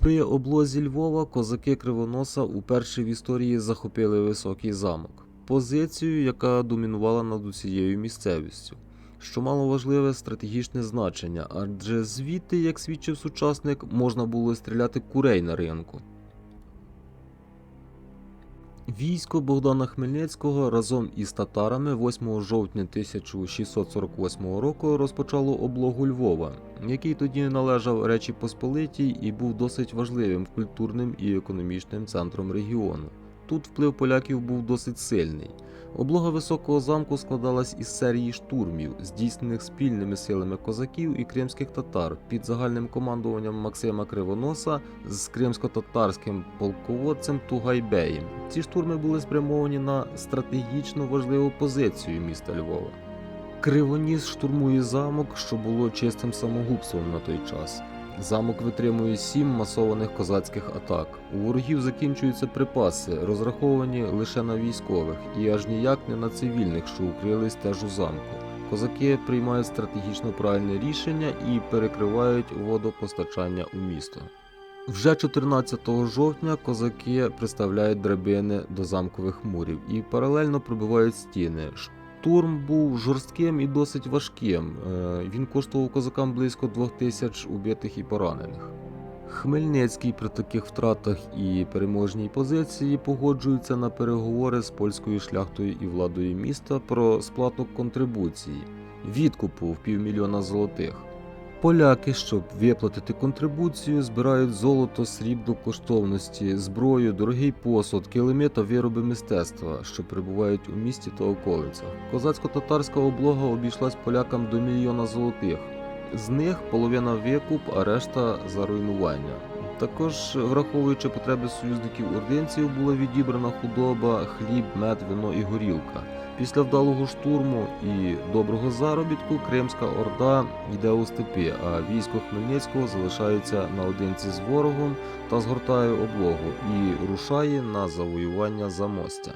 При облозі Львова козаки Кривоноса уперше в історії захопили високий замок, позицію, яка домінувала над усією місцевістю, що мало важливе стратегічне значення, адже звідти, як свідчив сучасник, можна було стріляти курей на ринку. Військо Богдана Хмельницького разом із татарами 8 жовтня 1648 року розпочало облогу Львова, який тоді належав Речі Посполитій і був досить важливим культурним і економічним центром регіону. Тут вплив поляків був досить сильний. Облога високого замку складалась із серії штурмів, здійснених спільними силами козаків і кримських татар під загальним командуванням Максима Кривоноса з кримсько-татарським полководцем Тугайбеєм. Ці штурми були спрямовані на стратегічно важливу позицію міста Львова. Кривоніс штурмує замок, що було чистим самогубством на той час. Замок витримує сім масованих козацьких атак. У ворогів закінчуються припаси, розраховані лише на військових, і аж ніяк не на цивільних, що укрились теж у замку. Козаки приймають стратегічно правильне рішення і перекривають водопостачання у місто. Вже 14 жовтня козаки приставляють драбини до замкових мурів і паралельно пробивають стіни. Штурм був жорстким і досить важким. Е, Він коштував козакам близько двох тисяч убитих і поранених. Хмельницький при таких втратах і переможній позиції погоджується на переговори з польською шляхтою і владою міста про сплату контрибуції відкупу в півмільйона золотих. Поляки, щоб виплатити контрибуцію, збирають золото, срібло коштовності, зброю, дорогий посуд, килими та вироби мистецтва, що перебувають у місті та околицях. Козацько-татарська облога обійшлась полякам до мільйона золотих. З них половина викуп, а решта за руйнування. Також, враховуючи потреби союзників ординців, була відібрана худоба, хліб, мед, вино і горілка. Після вдалого штурму і доброго заробітку Кримська Орда йде у степи, а військо Хмельницького залишається наодинці з ворогом та згортає облогу і рушає на завоювання замостя.